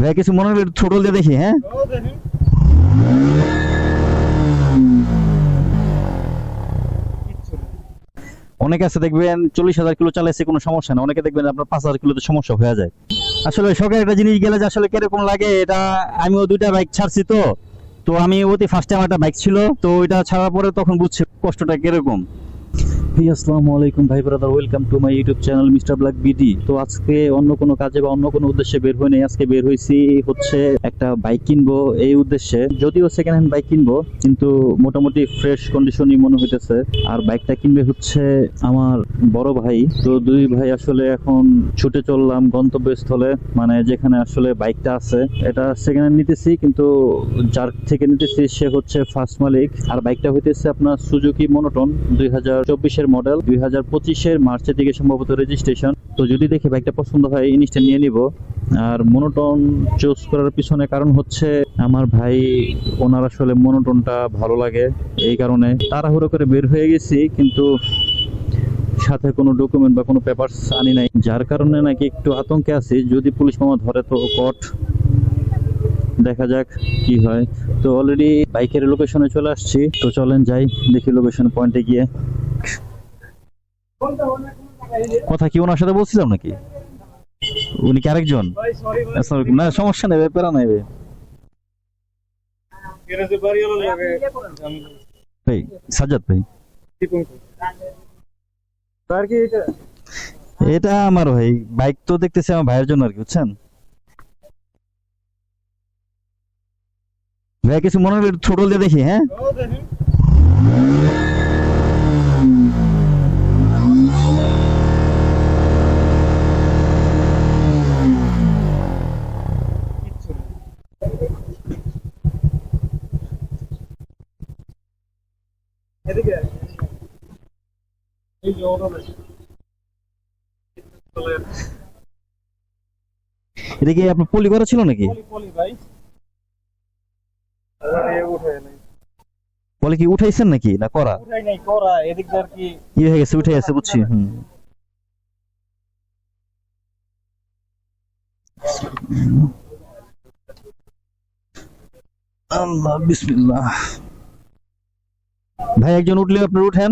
ভাই, কিছু মনে হলে ছোট দিয়ে দেখি হ্যাঁ? অনেকে আছে, দেখবেন চল্লিশ হাজার কিলো চালাইছে, কোনো সমস্যা না অনেকে দেখবেন আপনার পাঁচ হাজার কিলোতে সমস্যা হয়ে যায়। আসলে শখের একটা জিনিস গেলে যে আসলে কীরকম লাগে, এটা আমিও দুইটা বাইক ছাড়ছি তো। তো আমি অতি ফার্স্ট টাইম একটা বাইক ছিল, তো ওইটা ছাড়ার পরে তখন বুঝছি কষ্টটা কীরকম। আসসালামু আলাইকুম। ভাই brother welcome to my YouTube channel Mister Black BD তো আজকে অন্য কোনো কাজে বা অন্য কোনো উদ্দেশ্যে বের আজকে বের হইছি হচ্ছে একটা বাইক কিনবো এই উদ্দেশ্যে। যদিও সেকেন্ড হ্যান্ড বাইক কিনবো, কিন্তু মোটামুটি ফ্রেশ কন্ডিশনই মনে হইতেছে। আর বাইকটা কিনবে হচ্ছে আমার বড় ভাই। তো দুই ভাই আসলে এখন ছুটে চললাম গন্তব্যস্থলে মানে যেখানে আসলে বাইকটা আছে। এটা সেকেন্ড হ্যান্ড নিতেছি, কিন্তু যার থেকে নিতেছি সে হচ্ছে ফার্স্ট মালিক। আর বাইকটা হইতেছে আপনার সুজুকি মনোটন দুই হাজার চব্বিশের মডেল দুই হাজার পঁচিশের মার্চের দিকে সম্ভবত রেজিস্ট্রেশন তো যদি দেখি বাইকটা পছন্দ হয় ইনিশটা নিয়ে নিব। আর মনোটন চুজ করার পিছনে কারণ হচ্ছে আমার ভাই, ওনার আসলে মনোটনটা ভালো লাগে এই কারণে। তাড়াহুড়ো করে বের হয়ে গেছি, কিন্তু সাথে কোনো ডকুমেন্ট বা কোনো পেপারস আনি নাই। যার কারণে নাকি একটু আতঙ্কে আছি। যদি পুলিশ মামা ধরে তো কট দেখা যাক কি হয়। তো অলরেডি বাইকের লোকেশনে চলে আসছি। তো চলেন যাই, দেখি লোকেশন পয়েন্টে গিয়ে। কথা কি ওনার সাথে বলছিলাম নাকি উনি কি আরেকজন। না, সমস্যা নেই ব্যাপার নাই ভাই। সাজ্জাদ ভাই এটা আমার ভাই, বাইক তো দেখতেছি আমার ভাইয়ের জন্য আর কি, বুঝছেন ভাই কিছু মনে হলে ছোট দিয়ে দেখি হ্যাঁ এদিকে এই যে ওটা। এটা কি আপনার পলি করা ছিল নাকি? পলি পলি ভাই। আরে উঠায় নাই। পলি কি উঠাইছেন নাকি না করা? কি হয়ে গেছে? উঠে গেছে বুঝছি হুম আল্লাহ বিসমিল্লাহ। ভাই, একজন উঠলে আপনি উঠেন।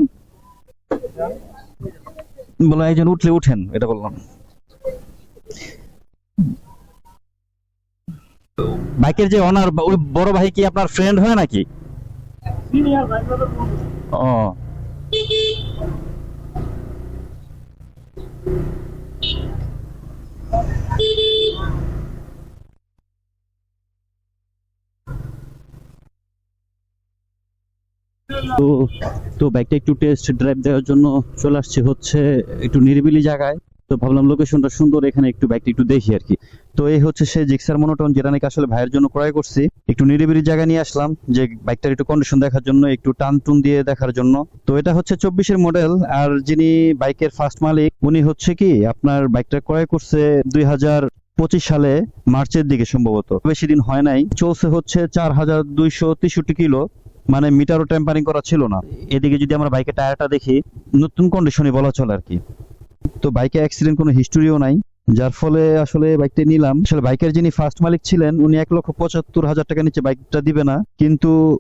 বলো, একজন উঠলে উঠেন, এটা বললাম। বাইকের যে অনার ওই বড় ভাই কি আপনার ফ্রেন্ড হয় নাকি? ভাই ব্রাদার ও তো তো বাইকটা একটু টেস্ট ড্রাইভ দেওয়ার জন্য চলে আসছে হচ্ছে একটু নিরিবিলি জায়গায়। তো ভাবলাম লোকেশনটা সুন্দর, এখানে একটু বাইকটা একটু দেখি আর কি। তো এই হচ্ছে সে জিক্সার মনোটন যেটা নাকি আসলে ভাইয়ের জন্য ক্রয় করছি। একটু নিরিবিলি জায়গা নিয়ে আসলাম, যে বাইকটার একটু কন্ডিশন দেখার জন্য, একটু টান টুন দিয়ে দেখার জন্য। তো এটা হচ্ছে চব্বিশের মডেল আর যিনি বাইকের ফার্স্ট মালিক, উনি হচ্ছে কি, আপনার বাইকটা ক্রয় করছে দুই হাজার পঁচিশ সালে, মার্চের দিকে সম্ভবত। বেশি দিন হয় নাই, চলছে হচ্ছে চার হাজার দুইশো তেষট্টি কিলো। মানে মিটারও টেম্পারিং করা ছিল না। এদিকে যদি আমরা বাইকের টায়ারটা দেখি, নতুন কন্ডিশনে বলা চলে আর কি। তো বাইকে অ্যাক্সিডেন্ট কোনো হিস্টোরিও নাই, যার ফলে আসলে বাইকটা নিলাম। আসলে বাইকের যিনি ফার্স্ট মালিক ছিলেন, উনি এক লক্ষ পঁচাত্তর হাজার টাকা নিচে বাইকটা দিবে না। কিন্তু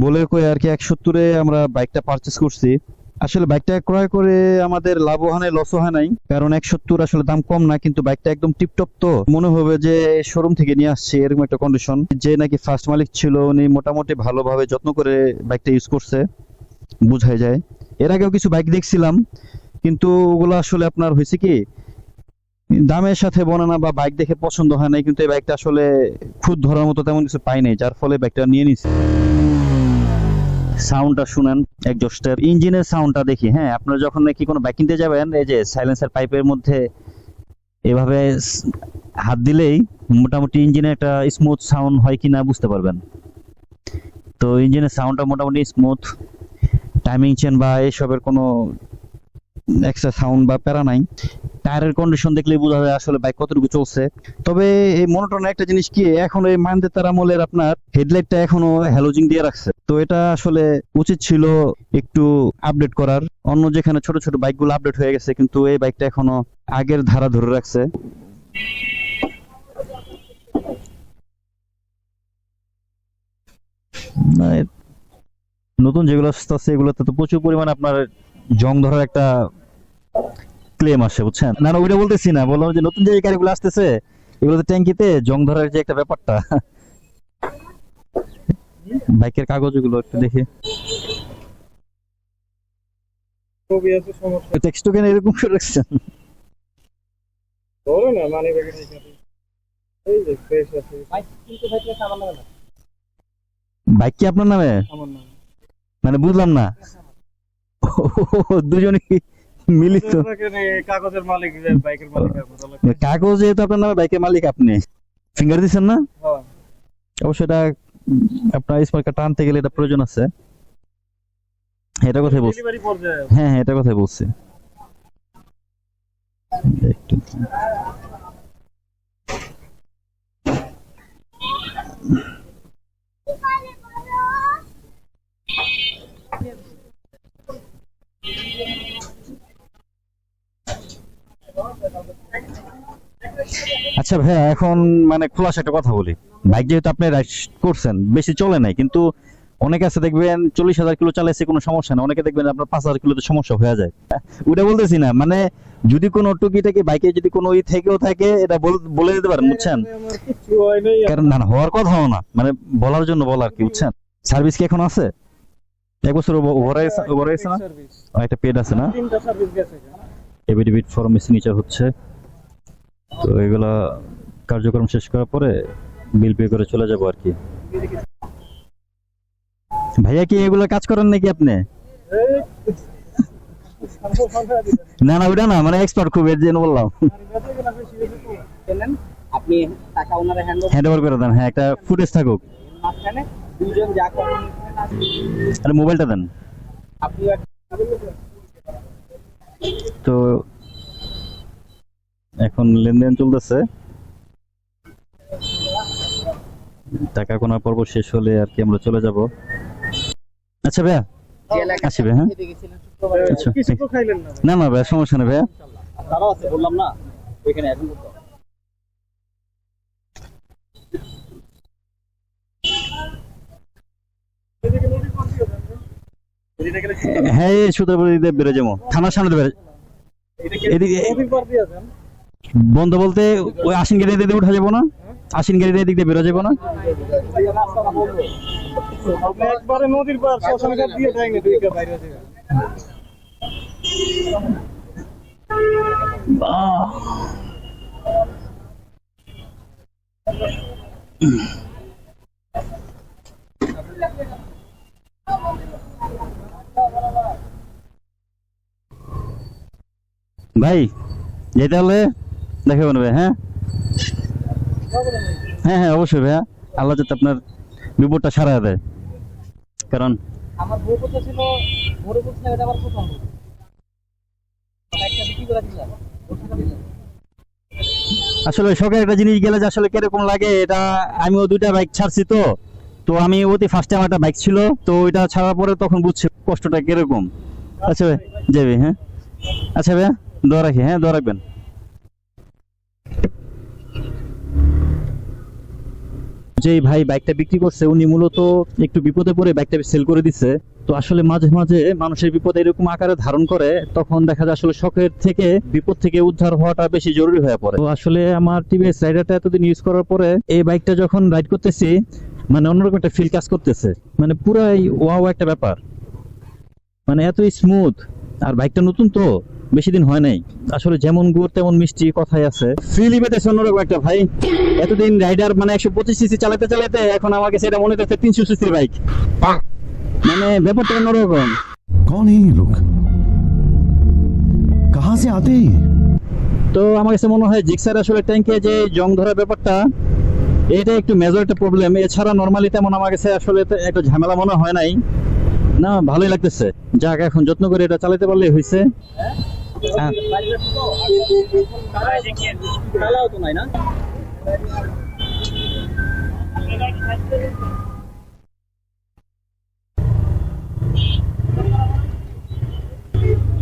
বলে কয়ে আর কি, এক সত্তরে আমরা বাইকটা পারচেস করছি। আসলে বাইকটা ক্রয় করে আমাদের লাভ হয় নাই লসও হয় নাই, কারণ এক সত্তর আসলে দাম কম না, কিন্তু বাইকটা একদম টিপটপ তো। মনে হবে যে শোরুম থেকে নিয়ে আসছে, এরকম একটা কন্ডিশন যে নাকি ফার্স্ট মালিক ছিল, উনি মোটামুটি ভালোভাবে যত্ন করে বাইকটা ইউজ করছে, বোঝাই যায়। এর আগেও কিছু বাইক দেখছিলাম, কিন্তু ওগুলো আসলে আপনার হয়েছে কি, দামের সাথে বনানা বা বাইক দেখে পছন্দ হয় নাই, কিন্তু এই বাইকটা আসলে খুদ ধরার মতো তেমন কিছু পাই নাই, যার ফলে বাইকটা নিয়ে নিছি। সাউন্ডটা শুনেন একজস্টের ইঞ্জিনের সাউন্ডটা দেখি হ্যাঁ আপনারা যখন নাকি কোনো বাইক কিনতে যাবেন, এই যে সাইলেন্সার পাইপের মধ্যে এভাবে হাত দিলেই মোটামুটি ইঞ্জিনের একটা স্মুথ সাউন্ড হয় কিনা বুঝতে পারবেন। তো ইঞ্জিনের সাউন্ডটা মোটামুটি স্মুথ টাইমিং চেন বা এসবের কোনো এক্সট্রা সাউন্ড বা প্যারা নাই। টায়ারের কন্ডিশন দেখলেই বোঝা যায় আসলে বাইক কতটুকু চলছে। তবে এই মনোটন একটা জিনিস কি, এখন এই মাইন্ডে তার আমলের আপনার হেডলাইটটা এখনও হ্যালোজিং দিয়ে রাখছে। তো এটা আসলে উচিত ছিল একটু আপডেট করার। অন্য যেখানে ছোট ছোট বাইকগুলো আপডেট হয়ে গেছে, কিন্তু এই বাইকটা এখনও আগের ধারা ধরে রাখছে। নতুন যেগুলো আসতেছে এগুলোতে তো প্রচুর পরিমাণে আপনার জং ধরার একটা ক্লেম আসে, বুঝছেন? না না, ওইটা বলতেছি না, বললাম যে নতুন যে গাড়িগুলো আসতেছে, এগুলোতে ট্যাঙ্কিতে জং ধরার যে একটা ব্যাপারটা বাইকের কাগজগুলো একটু দেখি। ছবি আছে টেক্সট কেন এরকম করে রাখছেন? ধরো না মানি এই যে ফ্রেশ আছে। কিন্তু ভাই আমার লাগে না। বাইক কি আপনার নামে? আমার নাম। মানে বুঝলাম না। দুজনে মিলিত কাগজের মালিক বাইকের মালিক কাগজ যেহেতু আপনার নামে বাইকের মালিক আপনি। ফিঙ্গার দিচ্ছেন না? হ্যাঁ। অবশ্যই এটা আপনার কার্ড টানতে গেলে এটা প্রয়োজন আছে। এটা কথাই বলছি। হ্যাঁ হ্যাঁ এটা কথাই বলছি। একটু আচ্ছা ভাইয়া এখন মানে খোলাসা একটা কথা বলি। বাইক যেহেতু আপনি রাইড করছেন বেশি চলে নাই কিন্তু অনেকে আছে দেখবেন চল্লিশ হাজার কিলো চালাইছে কোনো সমস্যা না অনেকে দেখবেন আপনার পাঁচ হাজার কিলোতে সমস্যা হয়ে যায়। ওটা বলতেছি না মানে যদি কোনো টুকিটাকি বাইকে যদি কোনো ই থেকেও থাকে এটা বলে দিতে পারেন বুঝছেন? কারণ না হওয়ার কথাও না মানে বলার জন্য বলা আর কি বুঝছেন? সার্ভিস কি এখন আছে? এক বছর ওভার হয়েছে না? একটা পেড আছে না? এবিডিবিট ফর্ম সিগনেচার হচ্ছে। তো এগুলা কার্যক্রম শেষ করার পরে বিল পে করে চলে যাব আর কি। ভাইয়া কি এগুলো কাজ করেন নাকি আপনি? না না ওটা না মানে এক্সপার্ট খুব এর জন্য বললাম। আপনি টাকা ওনারে হ্যান্ড ওভার করে দেন হ্যাঁ একটা ফুটেজ থাকুক। দুজন যা করেন। আরে মোবাইলটা দেন। আপনি তো এখন লেনদেন চলতেছে। টাকা কোনার পর্ব শেষ হলে আর কি আমরা চলে যাব। আচ্ছা ভাইয়া ভাই, হ্যাঁ? আচ্ছা না না ভাইয়া সমস্যা নেই ভাইয়া। বললাম না। ওইখানে হ্যাঁ সুতারপুরি দিয়ে যাব। থানার সামনে বেড়ে এদিকে বন্ধ বলতে ওই আশ্বিন গাড়ি দিয়ে উঠা যাব না। আশ্বিন গাড়ি দিয়ে এদিক দিয়ে বেরো যাব না। নদীর পার দিয়ে ভাই যেতে হলে দেখে নেবে হ্যাঁ? হ্যাঁ হ্যাঁ অবশ্যই ভাইয়া। আল্লাহ যাতে আপনার বিপদটা সারা দেয়। কারণ আমার ছিল এটা আমার প্রথম দিলাম আসলে শখের একটা জিনিস গেলে যে আসলে কীরকম লাগে এটা আমিও দুইটা বাইক ছাড়ছি তো। তো আমি অতি ফার্স্ট টাইম একটা বাইক ছিল তো ওইটা ছাড়ার পরে তখন বুঝছি কষ্টটা কীরকম। আচ্ছা ভাই যাবি হ্যাঁ? আচ্ছা ভাইয়া দোয়া রাখি হ্যাঁ দোয়া রাখবেন। যে ভাই বাইকটা বিক্রি করছে, উনি মূলত একটু বিপদে পড়ে বাইকটা সেল করে দিচ্ছে তো আসলে মাঝে মাঝে মানুষের বিপদ এরকম আকারে ধারণ করে, তখন দেখা যায় আসলে শখের থেকে, বিপদ থেকে উদ্ধার হওয়াটা বেশি জরুরি হয়ে পড়ে। তো আসলে আমার টিভিএস রাইডারটা এতদিন ইউজ করার পরে, এই বাইকটা যখন রাইড করতেছি মানে অন্যরকম একটা ফিল কাজ করতেছে। মানে পুরাই ওয়াও একটা ব্যাপার। মানে এত স্মুথ আর বাইকটা নতুন তো। বেশি দিন হয় নাই। আসলে যেমন গুড় তেমন মিষ্টি কথাই আছে। ফ্রি লিমিটেশন অন্যরকম একটা ভাই। এতদিন রাইডার মানে একশো পঁচিশ সিসি চালাতে চালাতে এখন আমার কাছে এটা মনে হচ্ছে তিনশো সিসির বাইক। মানে ব্যাপারটা অন্যরকম। কোন এই লোক? কাহা সে আতে? তো আমার কাছে মনে হয় জিক্সার আসলে ট্যাঙ্কে যে জং ধরা ব্যাপারটা এটা একটু মেজর একটা প্রবলেম এছাড়া নর্মালি তেমন আমার কাছে আসলে একটা ঝামেলা মনে হয় নাই। না ভালোই লাগতেছে। যাক এখন যত্ন করে এটা চালাতে পারলেই হয়েছে না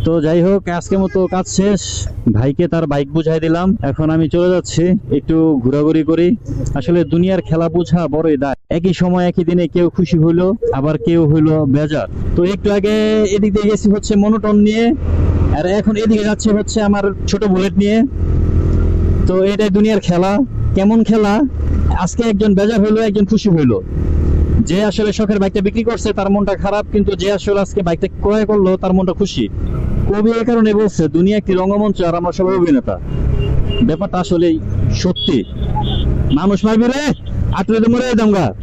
তো যাই হোক, আজকের মতো কাজ শেষ। ভাইকে তার বাইক বুঝাই দিলাম। এখন আমি চলে যাচ্ছি, একটু ঘোরাঘুরি করি। আসলে দুনিয়ার খেলা বোঝা বড়ই দায়। একই সময়, একই দিনে কেউ খুশি হইল, আবার কেউ হইল বেজার। তো একটু আগে এদিক দিয়ে গেছি হচ্ছে মনোটন নিয়ে। আর এখন এদিকে যাচ্ছে হচ্ছে আমার ছোট বুলেট নিয়ে। তো এটাই দুনিয়ার খেলা। কেমন খেলা? আজকে একজন বেজার হইল, একজন খুশি হইল। যে আসলে শখের বাইকটা বিক্রি করছে, তার মনটা খারাপ, কিন্তু যে আসলে আজকে বাইকটা ক্রয় করল, তার মনটা খুশি। কবি এ কারণে বলছে, দুনিয়া একটি রঙ্গমঞ্চ, আর আমরা সবাই অভিনেতা। ব্যাপারটা আসলে সত্যি। মানুষ মারবে রে আটলে মরে দামগা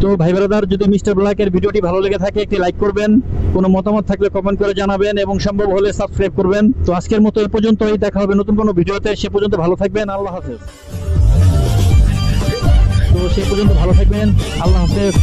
তো ভাই ব্রাদার, যদি মিস্টার ব্ল্যাকের ভিডিওটি ভালো লেগে থাকে, একটি লাইক করবেন। কোনো মতামত থাকলে কমেন্ট করে জানাবেন এবং সম্ভব হলে সাবস্ক্রাইব করবেন। তো আজকের মতো এ পর্যন্তই, দেখা হবে নতুন কোনো ভিডিওতে। সে পর্যন্ত ভালো থাকবেন, আল্লাহ হাফেজ। তো সে পর্যন্ত ভালো থাকবেন, আল্লাহ হাফেজ।